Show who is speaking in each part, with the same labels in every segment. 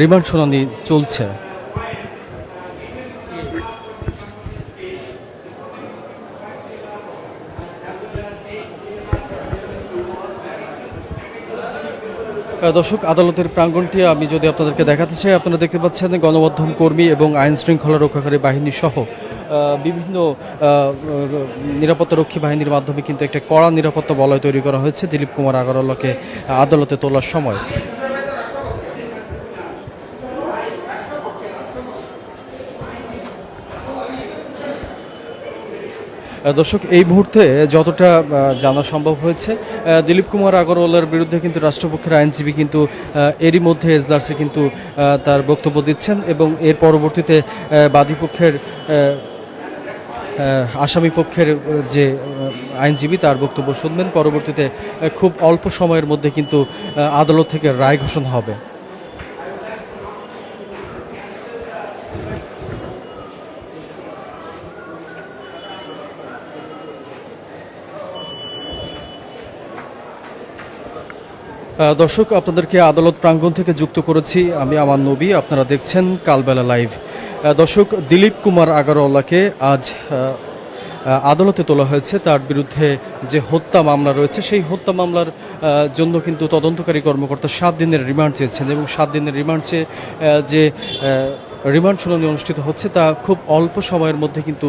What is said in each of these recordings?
Speaker 1: Remand শুনানি চলছে। দর্শক, আদালতের প্রাঙ্গণটি আমি যদি আপনাদেরকে দেখাতে চাই, আপনারা দেখতে পাচ্ছেন গণমাধ্যম কর্মী এবং আইন শৃঙ্খলা রক্ষাকারী বাহিনী সহ বিভিন্ন নিরাপত্তারক্ষী বাহিনীর মাধ্যমে কিন্তু একটা কড়া নিরাপত্তা বলয় তৈরি করা হয়েছে। দিলীপ কুমার আগরওয়ালাকে আদালতে তোলার সময়। দর্শক, এই মুহূর্তে যতটা জানা সম্ভব হয়েছে দিলীপ কুমার আগরওয়ালার বিরুদ্ধে কিন্তু রাষ্ট্রপক্ষের আইনজীবী কিন্তু এরই মধ্যে এজলাসে কিন্তু তার বক্তব্য দিচ্ছেন এবং এর পরবর্তীতে বাদীপক্ষের আসামি পক্ষের যে আইনজীবী তার বক্তব্য শুনবেন। পরবর্তীতে খুব অল্প সময়ের মধ্যে কিন্তু আদালত থেকে রায় ঘোষণা হবে। দর্শক, আপনাদেরকে আদালত প্রাঙ্গণ থেকে যুক্ত করেছি আমি আমার নবী, আপনারা দেখছেন কালবেলা লাইভ। দর্শক, দিলীপ কুমার আগারওয়ালাকে আজ আদালতে তোলা হয়েছে। তার বিরুদ্ধে যে হত্যা মামলা রয়েছে, সেই হত্যা মামলার জন্য কিন্তু তদন্তকারী কর্মকর্তা সাত দিনের রিমান্ড চেয়েছেন এবং সাত দিনের রিমান্ড চেয়ে যে রিমান্ড শুনানি অনুষ্ঠিত হচ্ছে, তা খুব অল্প সময়ের মধ্যে কিন্তু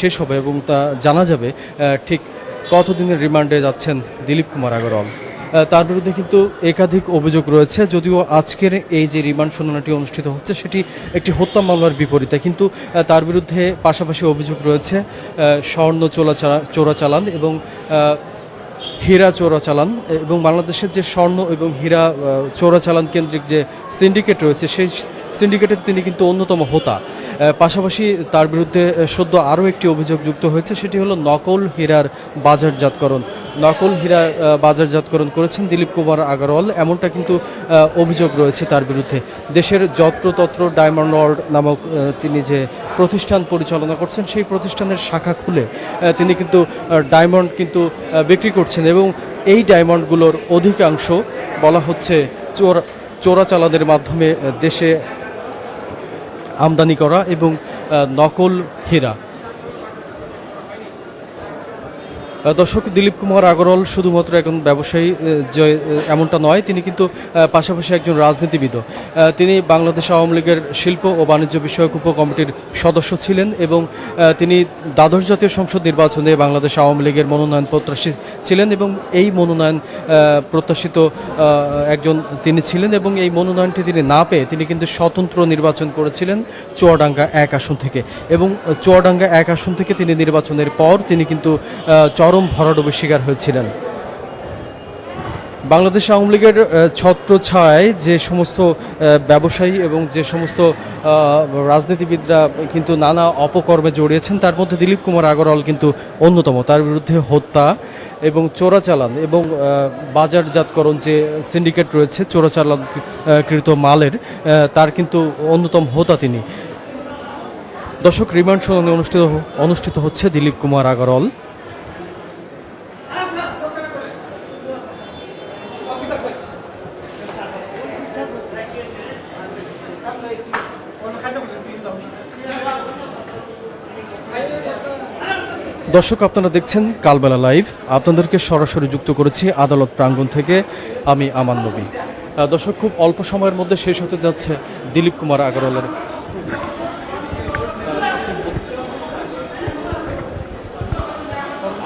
Speaker 1: শেষ হবে এবং তা জানা যাবে। ঠিক কতদিনের রিমান্ডে যাচ্ছেন দিলীপ কুমার আগরওয়াল? তার বিরুদ্ধে কিন্তু একাধিক অভিযোগ রয়েছে। যদিও আজকের এই যে রিমান্ড শুনানিটি অনুষ্ঠিত হচ্ছে, সেটি একটি হত্যা মামলার বিপরীতে। কিন্তু তার বিরুদ্ধে পাশাপাশি অভিযোগ রয়েছে স্বর্ণ চোরাচালা চোরাচালান এবং হীরা চোরাচালান এবং বাংলাদেশের যে স্বর্ণ এবং হীরা চোরাচালান কেন্দ্রিক যে সিন্ডিকেট রয়েছে, সেই সিন্ডিকেটের তিনি কিন্তু অন্যতম হোতা। পাশাপাশি তার বিরুদ্ধে সদ্য আরও একটি অভিযোগ যুক্ত হয়েছে, সেটি হলো নকল হীরার বাজারজাতকরণ। নকল হীরা বাজারজাতকরণ করেছেন দিলীপ কুমার আগারওয়াল, এমনটা কিন্তু অভিযোগ রয়েছে তার বিরুদ্ধে। দেশের যত্রতত্র ডায়মন্ড ওয়ার্ল্ড নামক তিনি যে প্রতিষ্ঠান পরিচালনা করছেন, সেই প্রতিষ্ঠানের শাখা খুলে তিনি কিন্তু ডায়মন্ড কিন্তু বিক্রি করছেন এবং এই ডায়মন্ডগুলোর অধিকাংশ বলা হচ্ছে চোর, চোরাচালানের মাধ্যমে দেশে আমদানি করা এবং নকল হীরা। দর্শক দিলীপ কুমার আগরওয়াল শুধুমাত্র একজন ব্যবসায়ী এমনটা নয় তিনি কিন্তু পাশাপাশি একজন রাজনীতিবিদও। আহ, তিনি বাংলাদেশ আওয়ামী লীগের শিল্প ও বাণিজ্য বিষয়ক উপকমিটির সদস্য ছিলেন এবং তিনি দ্বাদশ জাতীয় সংসদ নির্বাচনে বাংলাদেশ আওয়ামী লীগের মনোনয়ন প্রত্যাশী ছিলেন এবং এই মনোনয়ন প্রত্যাশিত একজন তিনি ছিলেন এবং এই মনোনয়নটি তিনি না পেয়ে তিনি কিন্তু স্বতন্ত্র নির্বাচন করেছিলেন চুয়াডাঙ্গা এক আসন থেকে। এবং চুয়াডাঙ্গা এক আসন থেকে তিনি নির্বাচনের পর তিনি কিন্তু আহ, চরম ভরাডুবির শিকার হয়েছিলেন। বাংলাদেশ আওয়ামী লীগের আহ, ছত্রছায়ায় যে সমস্ত ব্যবসায়ী এবং যে সমস্ত রাজনীতিবিদরা কিন্তু নানা অপকর্মে জড়িয়েছেন তার মধ্যে দিলীপ কুমার আগরওয়াল কিন্তু অন্যতম। তার বিরুদ্ধে হত্যা এবং চোরাচালান এবং বাজারজাতকরণ যে সিন্ডিকেট রয়েছে চোরাচালান কৃত মালের তার কিন্তু অন্যতম হোতা তিনি। দর্শক রিমান্ড শুনানি অনুষ্ঠিত অনুষ্ঠিত হচ্ছে দিলীপ কুমার আগরওয়াল। দর্শক আপনারা দেখছেন কালবেলা লাইভ। আপনাদেরকে সরাসরি যুক্ত করেছি আদালত প্রাঙ্গণ থেকে আমি আমান নবী। দর্শক খুব অল্প সময়ের মধ্যে শেষ হতে যাচ্ছে দিলীপ কুমার আগরওয়ালের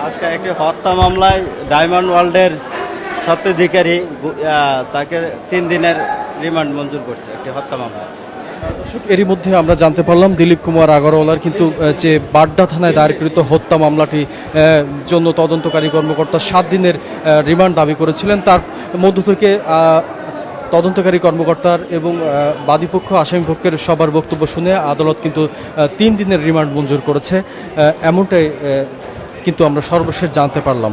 Speaker 2: আজকে একটি হত্যা মামলায় ডায়মন্ড ওয়ার্ল্ডের আহ, তাকে তিন দিনের রিমান্ড মঞ্জুর করছে একটি হত্যা মামলা
Speaker 1: এরই মধ্যে আমরা জানতে পারলাম দিলীপ কুমার আগরওয়ালার কিন্তু যে বাড্ডা থানায় দায়েরকৃত হত্যা মামলাটি জন্য তদন্তকারী কর্মকর্তা সাত দিনের রিমান্ড দাবি করেছিলেন। তার মধ্য থেকে তদন্তকারী কর্মকর্তার এবং বাদীপক্ষ আসামিপক্ষের সবার বক্তব্য শুনে আদালত কিন্তু তিন দিনের রিমান্ড মঞ্জুর করেছে। এমনটাই কিন্তু আমরা সর্বশেষ জানতে পারলাম।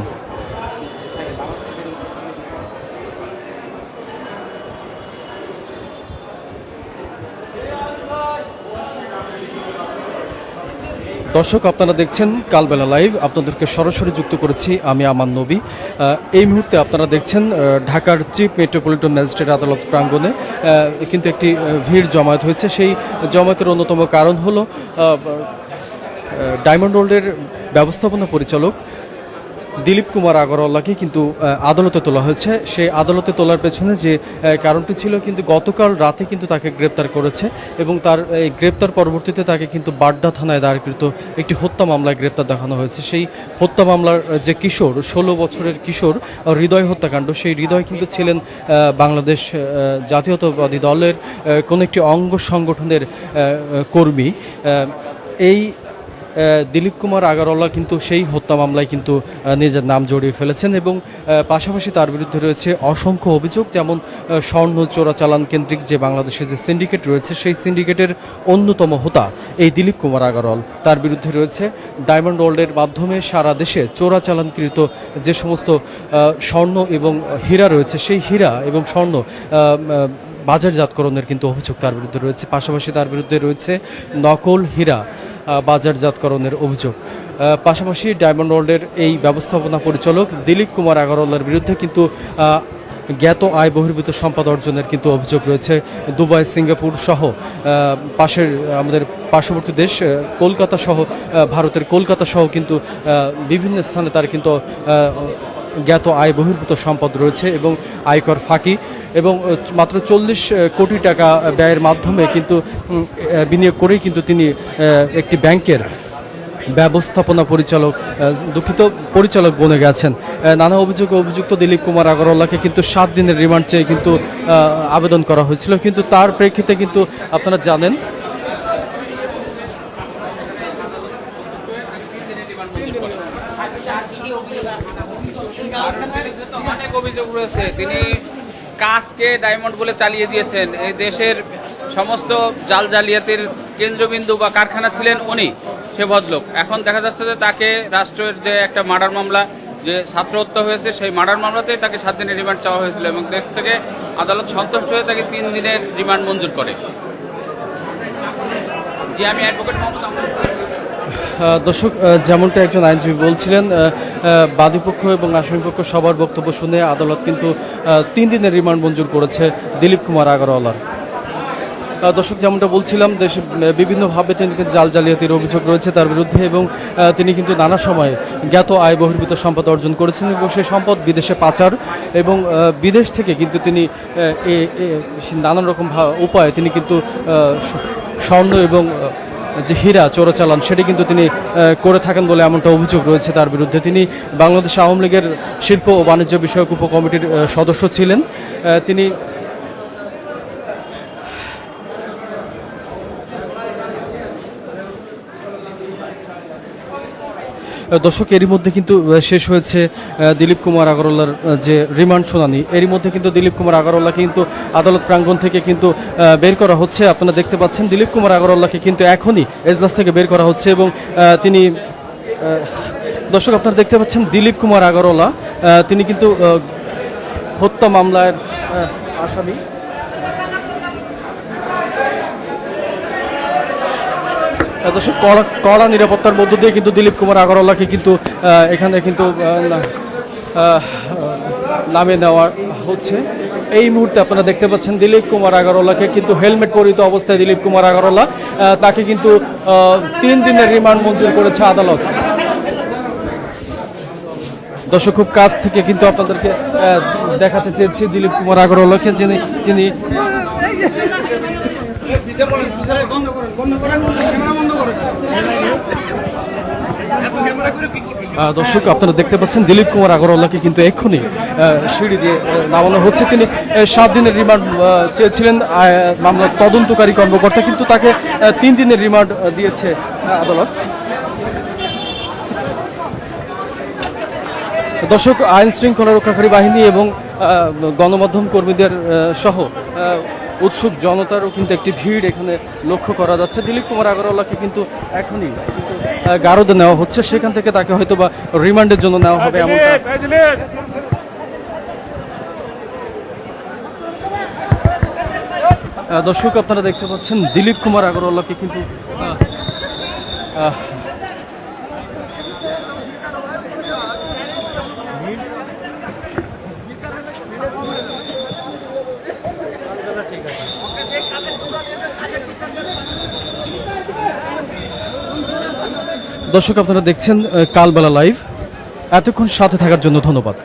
Speaker 1: দর্শক, আপনারা দেখছেন কালবেলা লাইভ। আপনাদেরকে সরাসরি যুক্ত করেছি আমি আমার নবী। এই মুহূর্তে আপনারা দেখছেন ঢাকার চিফ মেট্রোপলিটন ম্যাজিস্ট্রেট আদালত প্রাঙ্গণে কিন্তু একটি ভিড় জমায়েত হয়েছে। সেই জমায়েতের অন্যতম কারণ হলো ডায়মন্ড রোল্ডের ব্যবস্থাপনা পরিচালক দিলীপ কুমার আগরওয়ালাকে কিন্তু আদালতে তোলা হয়েছে। সেই আদালতে তোলার পেছনে যে কারণটি ছিল কিন্তু গতকাল রাতে কিন্তু তাকে গ্রেপ্তার করেছে এবং তার, এই গ্রেপ্তার পরবর্তীতে তাকে কিন্তু বাড্ডা থানায় দায়েরকৃত একটি হত্যা মামলায় গ্রেপ্তার দেখানো হয়েছে। সেই হত্যা মামলার যে কিশোর, ষোলো বছরের কিশোর হৃদয় হত্যাকাণ্ড, সেই হৃদয় কিন্তু ছিলেন বাংলাদেশ জাতীয়তাবাদী দলের কোনো একটি অঙ্গ সংগঠনের কর্মী। এই দিলীপ কুমার আগারওয়ালা কিন্তু সেই হত্যা মামলায় কিন্তু নিজের নাম জড়িয়ে ফেলেছেন এবং পাশাপাশি তার বিরুদ্ধে রয়েছে অসংখ্য অভিযোগ, যেমন স্বর্ণ চোরাচালান কেন্দ্রিক যে বাংলাদেশে যে সিন্ডিকেট রয়েছে, সেই সিন্ডিকেটের অন্যতম হোতা এই দিলীপ কুমার আগারওয়াল। তার বিরুদ্ধে রয়েছে ডায়মন্ড ওয়ার্ল্ডের মাধ্যমে সারা দেশে চোরাচালানকৃত যে সমস্ত স্বর্ণ এবং হীরা রয়েছে, সেই হীরা এবং স্বর্ণ বাজারজাতকরণের কিন্তু অভিযোগ তার বিরুদ্ধে রয়েছে। পাশাপাশি তার বিরুদ্ধে রয়েছে নকল হীরা। বাজারজাতকরণের অভিযোগ। পাশাপাশি ডায়মন্ড ওয়ার্ল্ডের এই ব্যবস্থাপনা পরিচালক দিলীপ কুমার আগরওয়ালার বিরুদ্ধে কিন্তু জ্ঞাত আয় বহির্ভূত সম্পদ অর্জনের কিন্তু অভিযোগ রয়েছে দুবাই, সিঙ্গাপুর সহ পাশের, আমাদের পার্শ্ববর্তী দেশ কলকাতা সহ ভারতের কলকাতা সহ কিন্তু বিভিন্ন স্থানে তার কিন্তু জ্ঞাত আয় বহির্ভূত সম্পদ রয়েছে এবং আয়কর ফাঁকি এবং মাত্র চল্লিশ কোটি টাকা ব্যয়ের মাধ্যমে কিন্তু বিনিয়োগ করেই কিন্তু তিনি একটি ব্যাংকের ব্যবস্থাপনা পরিচালক দুঃখিত পরিচালক বনে গেছেন। নানা অভিযোগে অভিযুক্ত দিলীপ কুমার আগরওয়ালাকে কিন্তু সাত দিনের রিমান্ড চেয়ে কিন্তু আবেদন করা হয়েছিল। কিন্তু তার প্রেক্ষিতে কিন্তু আপনারা জানেন
Speaker 3: অনেক অভিযোগ রয়েছে, তিনি কাজকে ডায়মন্ড বলে চালিয়ে দিয়েছেন। এই দেশের সমস্ত জাল জালিয়াতির কেন্দ্রবিন্দু বা কারখানা ছিলেন উনি, সে ভদ্রলোক। এখন দেখা যাচ্ছে যে তাকে রাষ্ট্রের যে একটা মার্ডার মামলা, যে ছাত্র হত্যা হয়েছে, সেই মার্ডার মামলাতেই তাকে সাত দিনের রিমান্ড চাওয়া হয়েছিল এবং দেশ থেকে আদালত সন্তুষ্ট হয়ে তাকে তিন দিনের রিমান্ড মঞ্জুর করে। জি, আমি অ্যাডভোকেট মোহাম্মদ
Speaker 1: দর্শক যেমনটা একজন আইনজীবী বলছিলেন বাদীপক্ষ এবং আসামিপক্ষ সবার বক্তব্য শুনে আদালত কিন্তু তিন দিনের রিমান্ড মঞ্জুর করেছে দিলীপ কুমার আগরওয়ালার। দর্শক, যেমনটা বলছিলাম, দেশে বিভিন্নভাবে তিনি জাল জালিয়াতির অভিযোগ রয়েছে তার বিরুদ্ধে এবং তিনি কিন্তু নানা সময়ে জ্ঞাত আয় বহির্ভূত সম্পদ অর্জন করেছেন এবং সেই সম্পদ বিদেশে পাচার এবং বিদেশ থেকে কিন্তু তিনি নানান রকম উপায়ে তিনি কিন্তু স্বর্ণ এবং যে হীরা চোরাচালান, সেটি কিন্তু তিনি করে থাকেন বলে এমনটা অভিযোগ রয়েছে তার বিরুদ্ধে। তিনি বাংলাদেশ আওয়ামী লীগের শিল্প ও বাণিজ্য বিষয়ক উপকমিটির সদস্য ছিলেন। তিনি দর্শক, এরই মধ্যে কিন্তু শেষ হয়েছে দিলীপ কুমার আগরওয়ালার যে রিমান্ড শুনানি। এরই মধ্যে কিন্তু দিলীপ কুমার আগরওয়ালাকে কিন্তু আদালত প্রাঙ্গণ থেকে কিন্তু বের করা হচ্ছে। আপনারা দেখতে পাচ্ছেন, দিলীপ কুমার আগরওয়ালাকে কিন্তু এখনই এজলাস থেকে বের করা হচ্ছে এবং তিনি দর্শক, আপনারা দেখতে পাচ্ছেন, দিলীপ কুমার আগরওয়ালা তিনি কিন্তু হত্যা মামলার আসামি। কড়া কড়া নিরাপত্তার মধ্য দিয়ে কিন্তু দিলীপ কুমার আগরওয়ালাকে কিন্তু এখানে কিন্তু নামে নেওয়া হচ্ছে এই মুহূর্তে আপনারা দেখতে পাচ্ছেন দিলীপ কুমার আগরওয়ালাকে কিন্তু হেলমেট পরিহিত অবস্থায় দিলীপ কুমার আগরওয়ালা তাকে কিন্তু তিন দিনের রিমান্ড মঞ্জুর করেছে আদালত দর্শক খুব কাছ থেকে কিন্তু আপনাদেরকে দেখাতে চেয়েছি দিলীপ কুমার আগরওয়ালাকে যিনি যিনি দর্শক, আপনারা দেখতে পাচ্ছেন দিলীপ কুমার আগরওয়ালাকে কিন্তু এক্ষুনি সিঁড়ি দিয়ে নামানো হচ্ছে। তিনি সাত দিনের রিমান্ড চেয়েছিলেন মামলার তদন্তকারী কর্মকর্তা, কিন্তু তাকে তিন দিনের রিমান্ড দিয়েছে আদালত। দর্শক, আইন শৃঙ্খলা রক্ষাকারী বাহিনী এবং গণমাধ্যম কর্মীদের সহ উৎসুক জনতারও কিন্তু একটি ভিড় এখানে লক্ষ্য করা যাচ্ছে। দিলীপ কুমার আগরওয়ালাকে কিন্তু এখনই গারদে নেওয়া হচ্ছে। সেখান থেকে তাকে হয়তো বা রিমান্ডের জন্য নেওয়া হবে এমন দর্শক আপনারা দেখতে পাচ্ছেন দিলীপ কুমার আগরওয়ালাকে কিন্তু দর্শক আপনারা দেখছেন কালবেলা লাইভ। এতক্ষণ সাথে থাকার জন্য ধন্যবাদ।